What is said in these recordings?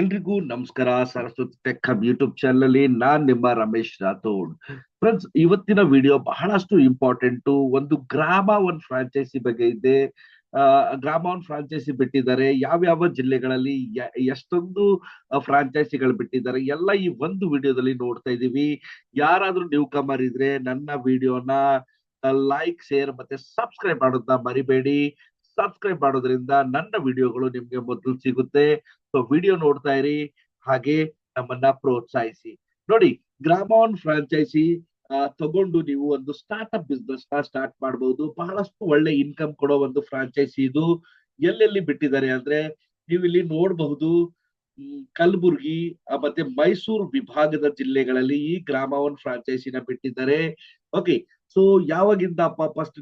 ಎಲ್ರಿಗೂ ನಮಸ್ಕಾರ. Saraswati tech hub YouTube channel ಅಲ್ಲಿ ನಾನ್ ನಿಮ್ಮ ರಮೇಶ್ ರಾಥೋಡ್. ಫ್ರೆಂಡ್ಸ್, ಇವತ್ತಿನ ವಿಡಿಯೋ ಬಹಳಷ್ಟು ಇಂಪಾರ್ಟೆಂಟ್. ಒಂದು ಗ್ರಾಮ ಒನ್ ಫ್ರಾಂಚೈಸಿ ಬಗ್ಗೆ ಇದೆ. ಗ್ರಾಮ ಒನ್ ಫ್ರಾಂಚೈಸಿ ಬಿಟ್ಟಿದ್ದಾರೆ. ಯಾವ್ಯಾವ ಜಿಲ್ಲೆಗಳಲ್ಲಿ ಎಷ್ಟೊಂದು ಫ್ರಾಂಚೈಸಿಗಳು ಬಿಟ್ಟಿದ್ದಾರೆ. ಎಲ್ಲ ಈ ಒಂದು ವಿಡಿಯೋದಲ್ಲಿ ನೋಡ್ತಾ ಇದೀವಿ ಯಾರಾದ್ರೂ ನ್ಯೂ ಕಮರ್ ಇದ್ರೆ ನನ್ನ ವಿಡಿಯೋನ ಲೈಕ್ ಶೇರ್ ಮತ್ತೆ ಸಬ್ಸ್ಕ್ರೈಬ್ ಮಾಡೋದನ್ನ ಮರಿಬೇಡಿ. ಸಬ್ಸ್ಕ್ರೈಬ್ ಮಾಡೋದ್ರಿಂದ ನನ್ನ ವಿಡಿಯೋಗಳು ನಿಮ್ಗೆ ಮೊದಲು ಸಿಗುತ್ತೆ. ಸೊ ವಿಡಿಯೋ ನೋಡ್ತಾ ಇರಿ, ಹಾಗೆ ನಮ್ಮನ್ನ ಪ್ರೋತ್ಸಾಹಿಸಿ. ನೋಡಿ ಗ್ರಾಮೋನ್ ಫ್ರಾಂಚೈಸಿ ತಗೊಂಡು ನೀವು ಒಂದು ಸ್ಟಾರ್ಟ್ಅಪ್ ಬಿಸ್ನೆಸ್ನ ಸ್ಟಾರ್ಟ್ ಮಾಡಬಹುದು ಬಹಳಷ್ಟು ಒಳ್ಳೆ ಇನ್ಕಮ್ ಕೊಡೋ ಒಂದು ಫ್ರಾಂಚೈಸಿ ಇದು. ಎಲ್ಲೆಲ್ಲಿ ಬಿಟ್ಟಿದ್ದಾರೆ ಅಂದ್ರೆ ನೀವು ಇಲ್ಲಿ ನೋಡಬಹುದು ಕಲಬುರ್ಗಿ ಮತ್ತೆ ಮೈಸೂರು ವಿಭಾಗದ ಜಿಲ್ಲೆಗಳಲ್ಲಿ ಈ ಗ್ರಾಮವನ್ ಫ್ರಾಂಚೈಸಿನ ಬಿಟ್ಟಿದ್ದಾರೆ. ಓಕೆ ಸೊ ಯಾವಾಗಿಂದ ಫಸ್ಟ್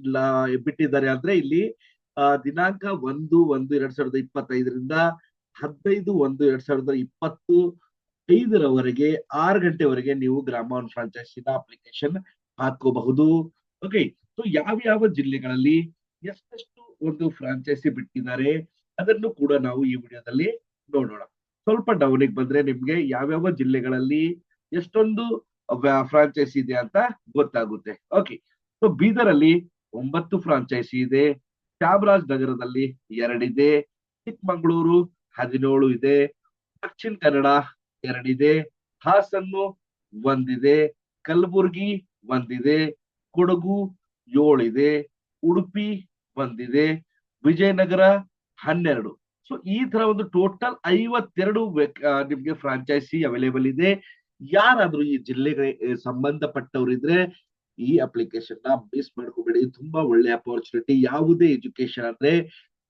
ಬಿಟ್ಟಿದ್ದಾರೆ ಅಂದ್ರೆ ಇಲ್ಲಿ ದಿನಾಂಕ ಒಂದು ಒಂದು, ಎರಡ್ ಸಾವಿರದ ಇಪ್ಪತ್ತೈದರಿಂದ ಹದಿನೈದು, ಒಂದು, ಎರಡ್ ಸಾವಿರದ ಇಪ್ಪತ್ತು ಐದರವರೆಗೆ ಆರು ಗಂಟೆವರೆಗೆ ನೀವು ಗ್ರಾಮ ಫ್ರಾಂಚೈಸಿನ ಅಪ್ಲಿಕೇಶನ್ ಹಾಕೋಬಹುದು. ಓಕೆ ಸೊ ಯಾವ ಜಿಲ್ಲೆಗಳಲ್ಲಿ ಎಷ್ಟೆಷ್ಟು ಒಂದು ಫ್ರಾಂಚೈಸಿ ಬಿಟ್ಟಿದ್ದಾರೆ ಅದನ್ನು ಕೂಡ ನಾವು ಈ ವಿಡಿಯೋದಲ್ಲಿ ನೋಡೋಣ. ಸ್ವಲ್ಪ ಡೌನಿಗೆ ಬಂದ್ರೆ ನಿಮ್ಗೆ ಯಾವ್ಯಾವ ಜಿಲ್ಲೆಗಳಲ್ಲಿ ಎಷ್ಟೊಂದು ಫ್ರಾಂಚೈಸಿ ಇದೆ ಅಂತ ಗೊತ್ತಾಗುತ್ತೆ. ಓಕೆ ಸೊ ಬೀದರಲ್ಲಿ ಒಂಬತ್ತು ಫ್ರಾಂಚೈಸಿ ಇದೆ. ಚಾಮರಾಜನಗರದಲ್ಲಿ ಎರಡಿದೆ. ಚಿಕ್ಕಮಗಳೂರು ಹದಿನೇಳು ಇದೆ. ದಕ್ಷಿಣ ಕನ್ನಡ ಎರಡಿದೆ. ಹಾಸನ್ನು ಒಂದಿದೆ. ಕಲಬುರಗಿ ಒಂದಿದೆ. ಕೊಡಗು ಏಳಿದೆ. ಉಡುಪಿ ಒಂದಿದೆ. ವಿಜಯನಗರ ಹನ್ನೆರಡು. ಸೊ ಈ ತರ ಒಂದು ಟೋಟಲ್ ಐವತ್ತೆರಡು ನಿಮ್ಗೆ ಫ್ರಾಂಚೈಸಿ ಅವೈಲೇಬಲ್ ಇದೆ. ಯಾರಾದ್ರೂ ಈ ಜಿಲ್ಲೆಗೆ ಸಂಬಂಧಪಟ್ಟವರಿದ್ರೆ ಈ ಅಪ್ಲಿಕೇಶನ್ನ ಮಿಸ್ ಮಾಡ್ಕೋಬೇಡಿ. ತುಂಬಾ ಒಳ್ಳೆ ಅಪರ್ಚುನಿಟಿ ಯಾವುದೇ ಎಜುಕೇಶನ್ ಅಂದ್ರೆ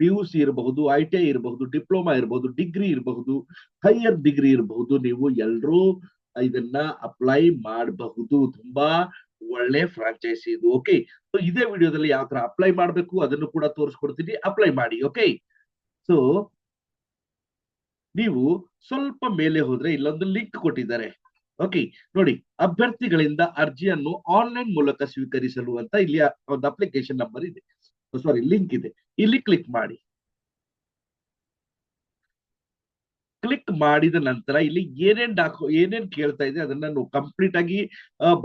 ಪಿ ಯು ಸಿ ಇರಬಹುದು ಐ ಟಿ ಐ ಇರಬಹುದು ಡಿಪ್ಲೊಮಾ ಇರಬಹುದು ಡಿಗ್ರಿ ಇರಬಹುದು ಹೈಯರ್ ಡಿಗ್ರಿ ಇರಬಹುದು. ನೀವು ಎಲ್ಲರೂ ಇದನ್ನ ಅಪ್ಲೈ ಮಾಡಬಹುದು. ತುಂಬಾ ಒಳ್ಳೆ ಫ್ರಾಂಚೈಸಿ ಇದು. ಓಕೆ ಸೊ ಇದೇ ವಿಡಿಯೋದಲ್ಲಿ ಯಾವ ತರ ಅಪ್ಲೈ ಮಾಡಬೇಕು ಅದನ್ನು ಕೂಡ ತೋರಿಸ್ಕೊಡ್ತೀನಿ. ಅಪ್ಲೈ ಮಾಡಿ. ಓಕೆ ಸೊ ನೀವು ಸ್ವಲ್ಪ ಮೇಲೆ ಹೋದ್ರೆ ಇಲ್ಲೊಂದು ಲಿಂಕ್ ಕೊಟ್ಟಿದ್ದಾರೆ. ಓಕೆ ನೋಡಿ, ಅಭ್ಯರ್ಥಿಗಳಿಂದ ಅರ್ಜಿಯನ್ನು ಆನ್ಲೈನ್ ಮೂಲಕ ಸ್ವೀಕರಿಸಲು ಅಂತ ಇಲ್ಲಿ ಒಂದು ಅಪ್ಲಿಕೇಶನ್ ನಂಬರ್ ಇದೆ. ಸಾರಿ ಲಿಂಕ್ ಇದೆ. ಇಲ್ಲಿ ಕ್ಲಿಕ್ ಮಾಡಿ. ಕ್ಲಿಕ್ ಮಾಡಿದ ನಂತರ ಇಲ್ಲಿ ಏನೇನ್ ಡಾಕು, ಏನೇನ್ ಕೇಳ್ತಾ ಇದೆ ಅದನ್ನ ನಾವು ಕಂಪ್ಲೀಟ್ ಆಗಿ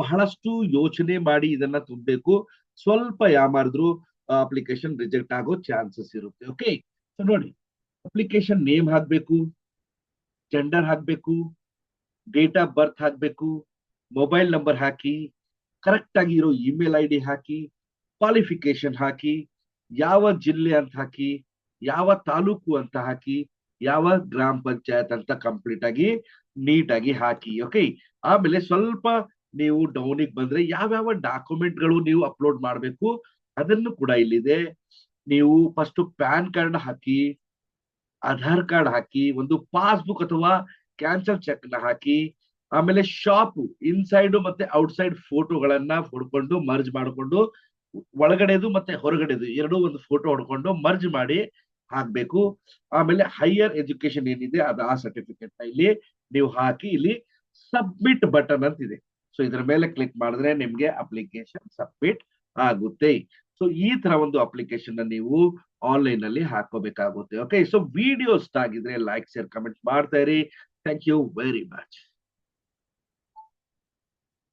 ಬಹಳಷ್ಟು ಯೋಚನೆ ಮಾಡಿ ಇದನ್ನ ತುಂಬಬೇಕು. ಸ್ವಲ್ಪ ಯಾಮಾರಿದ್ರು ಅಪ್ಲಿಕೇಶನ್ ರಿಜೆಕ್ಟ್ ಆಗೋ ಚಾನ್ಸಸ್ ಇರುತ್ತೆ. ಓಕೆ ನೋಡಿ ಅಪ್ಲಿಕೇಶನ್ ನೇಮ್ ಹಾಕ್ಬೇಕು ಜೆಂಡರ್ ಹಾಕ್ಬೇಕು ಡೇಟ್ ಆಫ್ ಬರ್ತ್ ಹಾಕ್ಬೇಕು, ಮೊಬೈಲ್ ನಂಬರ್ ಹಾಕಿ ಕರೆಕ್ಟ್ ಆಗಿ ಇರೋ ಇಮೇಲ್ ಐ ಡಿ ಹಾಕಿ ಕ್ವಾಲಿಫಿಕೇಶನ್ ಹಾಕಿ, ಯಾವ ಜಿಲ್ಲೆ ಅಂತ ಹಾಕಿ, ಯಾವ ತಾಲೂಕು ಅಂತ ಹಾಕಿ, ಯಾವ ಗ್ರಾಮ ಪಂಚಾಯತ್ ಅಂತ ಕಂಪ್ಲೀಟ್ ಆಗಿ ನೀಟ್ ಆಗಿ ಹಾಕಿ ಓಕೆ ಆಮೇಲೆ ಸ್ವಲ್ಪ ನೀವು ಡೌನಿಗೆ ಬಂದ್ರೆ ಯಾವ್ಯಾವ ಡಾಕ್ಯುಮೆಂಟ್ಗಳು ನೀವು ಅಪ್ಲೋಡ್ ಮಾಡಬೇಕು, ಅದನ್ನು ಕೂಡ ಇಲ್ಲಿದೆ. ನೀವು ಫಸ್ಟ್ ಪ್ಯಾನ್ ಕಾರ್ಡ್ ಹಾಕಿ, ಆಧಾರ್ ಕಾರ್ಡ್ ಹಾಕಿ, ಒಂದು ಪಾಸ್ಬುಕ್ ಅಥವಾ ಕ್ಯಾನ್ಸಲ್ ಚೆಕ್ನ ಹಾಕಿ, ಆಮೇಲೆ ಶಾಪ್ ಇನ್ಸೈಡ್ ಮತ್ತೆ ಔಟ್ಸೈಡ್ ಫೋಟೋಗಳನ್ನ ಹೊಡ್ಕೊಂಡು ಮರ್ಜ್ ಮಾಡಿಕೊಂಡು, ಒಳಗಡೆದು ಮತ್ತೆ ಹೊರಗಡೆದು ಎರಡೂ ಒಂದು ಫೋಟೋ ಹೊಡ್ಕೊಂಡು ಮರ್ಜ್ ಮಾಡಿ ಹಾಕ್ಬೇಕು. ಆಮೇಲೆ ಹೈಯರ್ ಎಜುಕೇಶನ್ ಏನಿದೆ ಅದು ಆ ಸರ್ಟಿಫಿಕೇಟ್ ಇಲ್ಲಿ ನೀವು ಹಾಕಿ ಇಲ್ಲಿ ಸಬ್ಮಿಟ್ ಬಟನ್ ಅಂತ ಇದೆ ಸೊ ಇದರ ಮೇಲೆ ಕ್ಲಿಕ್ ಮಾಡಿದ್ರೆ ನಿಮ್ಗೆ ಅಪ್ಲಿಕೇಶನ್ ಸಬ್ಮಿಟ್ ಆಗುತ್ತೆ. ಸೊ ಈ ತರ ಒಂದು ಅಪ್ಲಿಕೇಶನ್ ನೀವು ಆನ್ಲೈನ್ ಅಲ್ಲಿ ಹಾಕೋಬೇಕಾಗುತ್ತೆ. ಓಕೆ ಸೊ ವಿಡಿಯೋಸ್ ಆಗಿದ್ರೆ ಲೈಕ್ ಶೇರ್ ಕಮೆಂಟ್ ಮಾಡ್ತಾ ಇರಿ. Thank you very much